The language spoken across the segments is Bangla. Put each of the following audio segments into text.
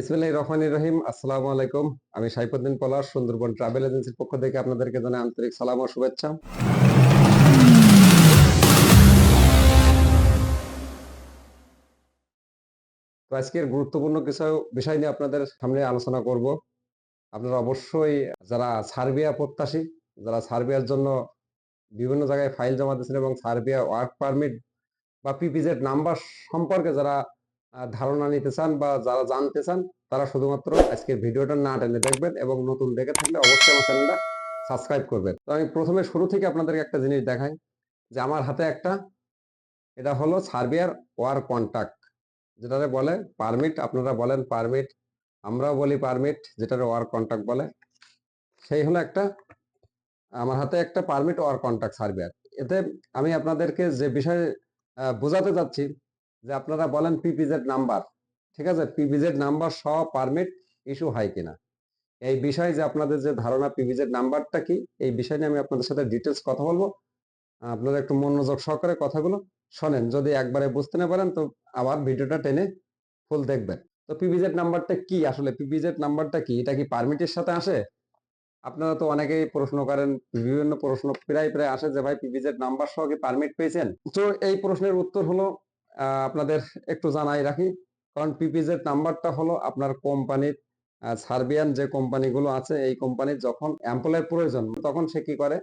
ইসমিল্লাহ রহমান রহিম, আসসালামু আলাইকুম। আমি সাইফুদ্দিন পলাশ সুন্দরবন ট্রাভেল এজেন্সির পক্ষ থেকে আপনাদেরকে জানাই আন্তরিক সালাম ও শুভেচ্ছা। আজকের গুরুত্বপূর্ণ কিছু বিষয় নিয়ে আপনাদের সামনে আলোচনা করব। আপনারা অবশ্যই যারা সার্বিয়া প্রত্যাশী, যারা সার্বিয়ার জন্য বিভিন্ন জায়গায় ফাইল জমা দিয়েছেন এবং সার্বিয়া ওয়ার্ক পারমিট বা পিপিজেড নাম্বার সম্পর্কে যারা ধারণা নিতে চান বা যারা জানতে চান, তারা শুধুমাত্র আজকের ভিডিওটা না টেনে দেখবেন এবং নতুন দেখে থাকলে অবশ্যই আমার চ্যানেলটা সাবস্ক্রাইব করবেন। তো আমি প্রথমে শুরু থেকে আপনাদেরকে একটা জিনিস দেখাই, যে আমার হাতে একটা, এটা হলো সার্বিয়ার ওয়ার কন্ট্যাক্ট যেটারে বলে পারমিট, আপনারা বলেন পারমিট, আমরাও বলি পারমিট যেটারে ওয়ার কন্ট্যাক্ট বলে। সেই হলো একটা, আমার হাতে একটা পারমিট ওয়ার কন্ট্যাক্ট সার্বিয়ার। এতে আমি আপনাদেরকে যে বিষয়ে বোঝাতে চাচ্ছি যে আপনারা বলেন পিপিজেড নাম্বার ঠিক আছে? পিপিজেড নাম্বার সহ পারমিট ইস্যু হয় কিনা? এই বিষয়ে যে আপনাদের যে ধারণা পিপিজেড নাম্বারটা কি, এই বিষয় নিয়ে আমি আপনাদের সাথে ডিটেলস কথা বলব। আপনারা একটু মনোযোগ সহকারে কথাগুলো শোনেন। যদি একবারে বুঝতে না পারেন, তো আবার ভিডিওটা টেনে ফুল দেখবেন। তো পিপিজেড নাম্বারটা কি? আসলে পিপিজেড নাম্বারটা কি? এটা কি পারমিটের সাথে আসে? আপনারা তো অনেকেই প্রশ্ন করেন, বিভিন্ন প্রশ্ন প্রায় প্রায় আসে যে ভাই পিপিজেড নাম্বার সহ কি পারমিট পেয়েছেন? তো এই প্রশ্নের উত্তর হলো আপনাদের একটু জানাই রাখি। কারণ পিপিজেড নাম্বারটা হলো আপনার কোম্পানির সার্বিয়ান যে কোম্পানিগুলো আছে, এই কোম্পানির যখন এমপ্লয়ের প্রয়োজন, তখন সে কি করে?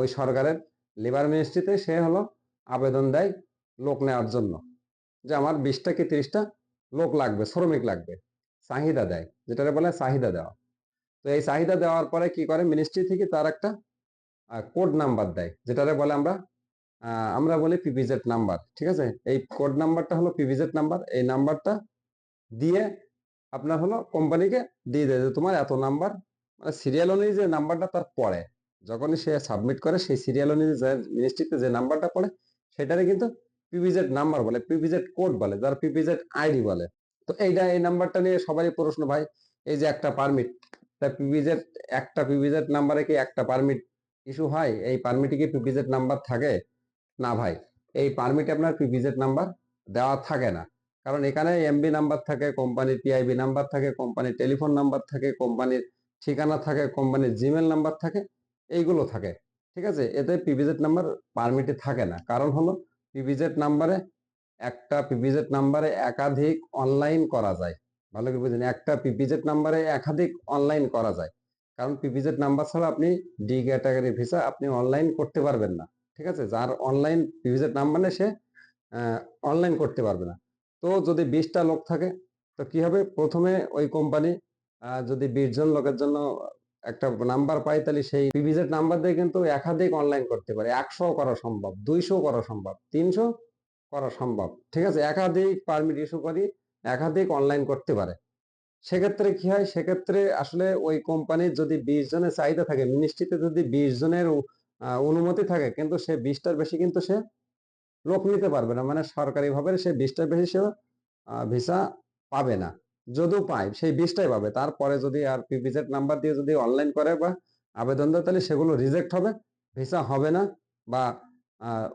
ওই সরকারের লেবার মিনিস্ট্রিতে সে হলো আবেদন দেয় লোক নেওয়ার জন্য। যে আমার বিশটা কি তিরিশটা লোক লাগবে, শ্রমিক লাগবে, চাহিদা দেয় যেটাকে বলে চাহিদা দেওয়া। তো এই চাহিদা দেওয়ার পরে কি করে? মিনিস্ট্রি থেকে তার একটা কোড নাম্বার দেয়, যেটারে বলে আমরা আমরা বলি পিপিজেড নাম্বার ঠিক আছে? এই কোড নাম্বারটা হলো পিপিজেড নাম্বার এই নাম্বারটা দিয়ে আপনার হলো কোম্পানিকে দিয়ে দেয় যে তোমার এত নাম্বার মানে সিরিয়াল অনুযায়ী যে নাম্বারটা তার পড়ে, যখনই সে সাবমিট করে সেই সিরিয়াল অনুযায়ী যে মিনিস্ট্রিতে যে নাম্বারটা পড়ে সেটারে কিন্তু পিপিজেড নাম্বার বলে পিপিজেড কোড বলে, যার পিপিজেড আইডি বলে। তো এইটা, এই নাম্বারটা নিয়ে সবারই প্রশ্ন, ভাই, এই যে একটা পারমিট তা পিপিজেড একটা পিপিজেড নাম্বারে কি একটা পারমিট ইস্যু হয়? এই পারমিটে কি পিপিজেড নাম্বার থাকে? না ভাই, এই পারমিটে আপনার পিপিজেড নাম্বার দেওয়া থাকে না। কারণ এখানে এমবি নাম্বার থাকে কোম্পানির পিআইবি নাম্বার থাকে কোম্পানির টেলিফোন নাম্বার থাকে কোম্পানির ঠিকানা থাকে কোম্পানির জিমেল নাম্বার থাকে, এইগুলো থাকে। ঠিক আছে? এতে পিপিজেড নাম্বার পারমিটে থাকে না। কারণ হলো পিপিজেড নাম্বারে একটা পিপিজেড নাম্বারে একাধিক অনলাইন করা যায়। ভালো করে বুঝলেন একটা পিপিজেড নাম্বারে একাধিক অনলাইন করা যায়। কারণ পিপিজেড নাম্বার ছাড়া আপনি ডি ক্যাটাগরি ভিসা আপনি অনলাইন করতে পারবেন না। ঠিক আছে? যার অনলাইন পিভিজেড নাম্বার নেই সে অনলাইন করতে পারবে না। তো যদি বিশটা লোক থাকে, তো কি হবে? প্রথমে ওই কোম্পানি যদি বিশ জন লোকের জন্য একটা নাম্বার পায়, তাহলে সেই পিভিজেড নাম্বার দিয়ে কিন্তু একাধিক অনলাইন করতে পারে। একশো করা সম্ভব, দুইশো করা সম্ভব, তিনশো করা সম্ভব। ঠিক আছে? একাধিক পারমিট ইস্যু করি, একাধিক অনলাইন করতে পারে। সেক্ষেত্রে কি হয়? সেক্ষেত্রে আসলে ওই কোম্পানির যদি বিশ জনের চাহিদা থাকে মিনিস্ট্রিতে যদি বিশ জনের অনুমতি থাকে। কিন্তু সে বিশটার বেশি কিন্তু সে লোক নিতে পারবে না। মানে সরকারিভাবে সে বিশটার বেশি সে ভিসা পাবে না। যদিও পায় সেই বিশটাই পাবে। তারপরে যদি আর পিপিজেড নাম্বার দিয়ে যদি অনলাইন করে বা আবেদন দেয়, তাহলে সেগুলো রিজেক্ট হবে। ভিসা হবে না বা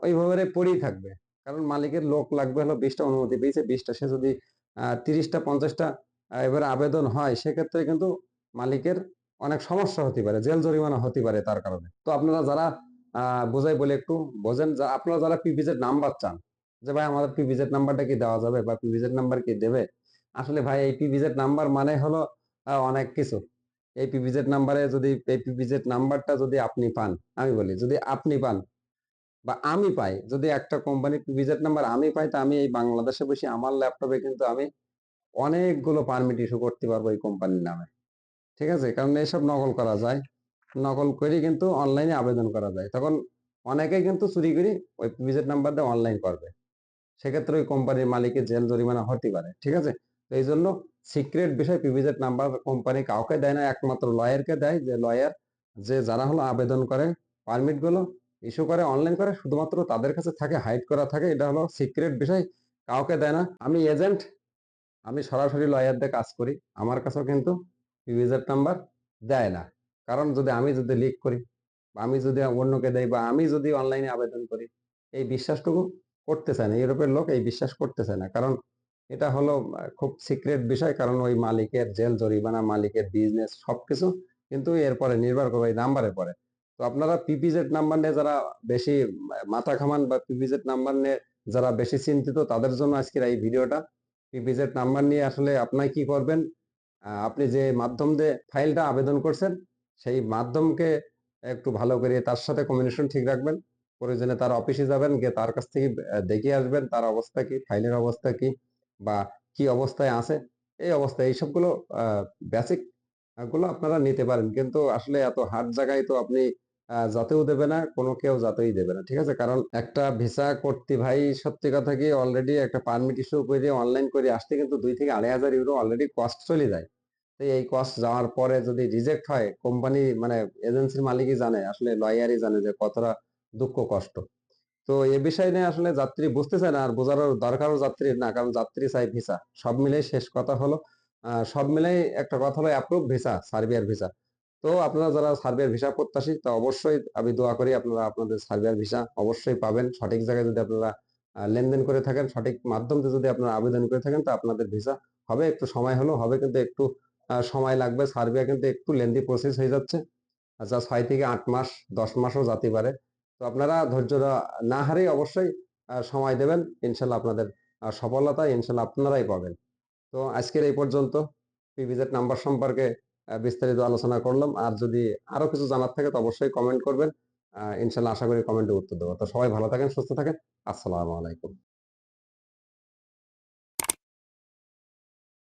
ওইভাবে পড়েই থাকবে। কারণ মালিকের লোক লাগবে হলো বিশটা অনুমতি পেয়েছে, বিশটা। সে যদি তিরিশটা, পঞ্চাশটা এবারে আবেদন হয়, সেক্ষেত্রে কিন্তু মালিকের অনেক সমস্যা হতে পারে, জেল জরিমানা হতে পারে তার কারণে। তো আপনারা যারা বোঝাই বলে একটু বোঝেন আপনারা যারা পিভিজেড নাম্বার চান, যে ভাই আমাদের পিভিজেড নাম্বারটা কি দেওয়া যাবে বা পিভিজেড নাম্বার কি দেবে? আসলে ভাই এই পিভিজেড নাম্বার মানে হলো অনেক কিছু। এই পিভিজেড নাম্বারে যদি, এই পিভিজেড নাম্বারটা যদি আপনি পান, আমি বলি, যদি আপনি পান বা আমি পাই, যদি একটা কোম্পানির পিভিজেড নাম্বার আমি পাই, তা আমি এই বাংলাদেশে বসে আমার ল্যাপটপে কিন্তু আমি অনেকগুলো পারমিট ইস্যু করতে পারব এই কোম্পানির নামে। ঠিক আছে? কারণ এইসব নকল করা যায়। নকল করে কিন্তু অনলাইনে আবেদন করা যায়। তখন অনেকেই কিন্তু চুরি করে ওই ভিজিট নাম্বার দিয়ে অনলাইন করবে। সেক্ষেত্রে ওই কোম্পানির মালিকের জেল জরিমানা হতে পারে, ঠিক আছে? তো এই জন্য সিক্রেট বিষয় পিভিজেট নাম্বার কোম্পানি কাউকে দেয় না, একমাত্র লয়ারকে দেয়। যে লয়ার যে যারা হলো আবেদন করে পারমিটগুলো ইস্যু করে অনলাইন করে, শুধুমাত্র তাদের কাছে থাকে হাইড করা থাকে। এটা হলো সিক্রেট বিষয়। কাউকে দেয় না। আমি এজেন্ট আমি সরাসরি লয়ার দিয়ে কাজ করি। আমার কাছেও কিন্তু পিভিজেট নাম্বার দেয় না। কারণ যদি আমি যদি লিক করি বা আমি যদি অন্যকে দেই বা আমি যদি অনলাইনে আবেদন করি, এই বিশ্বাসটুকু করতে চায় না, ইউরোপের লোক এই বিশ্বাস করতে চায় না। কারণ এটা হলো খুব সিক্রেট বিষয়। কারণ ওই মালিকের জেল, জরিমানা, মালিকের বিজনেস সবকিছু কিন্তু এরপরে নির্ভর করবে এই নাম্বারের পরে তো আপনারা পিপিজেড নাম্বার নিয়ে যারা বেশি মাথা খামান বা পিপিজেড নাম্বার নিয়ে যারা বেশি চিন্তিত, তাদের জন্য আজকের এই ভিডিওটা। পিপিজেড নাম্বার নিয়ে আসলে আপনার কি করবেন? আপনি যে মাধ্যম দিয়ে ফাইলটা আবেদন করছেন, সেই মাধ্যমকে একটু ভালো করে তার সাথে কমিউনিকেশন ঠিক রাখবেন। প্রয়োজনে তার অফিসে যাবেন, গিয়ে তার কাছ থেকে দেখিয়ে দেখে আসবেন তার অবস্থা কি, ফাইলের অবস্থা কি বা কি অবস্থায় আছে। এই অবস্থায় এইসবগুলো বেসিকগুলো আপনারা নিতে পারেন। কিন্তু আসলে এত হার্ড জায়গায় তো আপনি যাতেও দেবে না, কোনো কেউ যাতেই দেবে না, ঠিক আছে? কারণ একটা ভিসা করতে ভাই, সত্যি কথা কি অলরেডি একটা পারমিট ইস্যু করে অনলাইন করে আসতে কিন্তু দুই থেকে আড়াই হাজার ইউরো অলরেডি কস্ট চলে যায়। তো এই কস্ট যাওয়ার পরে যদি রিজেক্ট হয় কোম্পানি মানে এজেন্সির মালিকই জানে, আসলে লয়ারই জানে যে কতটা দুঃখ, কষ্ট। তো এ বিষয় নিয়ে আসলে যাত্রী বুঝতেছে না, আর বোঝারও দরকারও যাত্রীর না, কারণ যাত্রী চাই ভিসা। সব মিলে শেষ কথা হলো সব মিলেই একটা কথা হলো অ্যাপ্রুভ ভিসা সার্বিয়ার ভিসা। তো আপনারা যারা সার্বিয়ার ভিসা প্রত্যাশী, তো অবশ্যই আমি দোয়া করি আপনারা আপনাদের সার্বিয়ার ভিসা অবশ্যই পাবেন। সঠিক জায়গায় যদি আপনারা লেনদেন করে থাকেন, সঠিক মাধ্যম যদি আপনারা আবেদন করে থাকেন, তো আপনাদের ভিসা হবে। একটু সময় হলো হবে কিন্তু একটু সময় লাগবে। সার্বিয়া কিন্তু একটু লেন্দি প্রসেস হয়ে যাচ্ছে। আচ্ছা ছয় থেকে আট মাস, দশ মাসও যাতে পারে। তো আপনারা ধৈর্য না হারিয়ে অবশ্যই সময় দেবেন। ইনশাল্লাহ আপনাদের সফলতা ইনশাল্লাহ আপনারাই পাবেন। তো আজকের এই পর্যন্ত। পিভিজেড নাম্বার সম্পর্কে বিস্তারিত আলোচনা করলাম। আর যদি আরও কিছু জানার থাকে তো অবশ্যই কমেন্ট করবেন। আহ, ইনশাল্লাহ আশা করি কমেন্টে উত্তর দেবো। তো সবাই ভালো থাকেন সুস্থ থাকেন। আসসালামু আলাইকুম।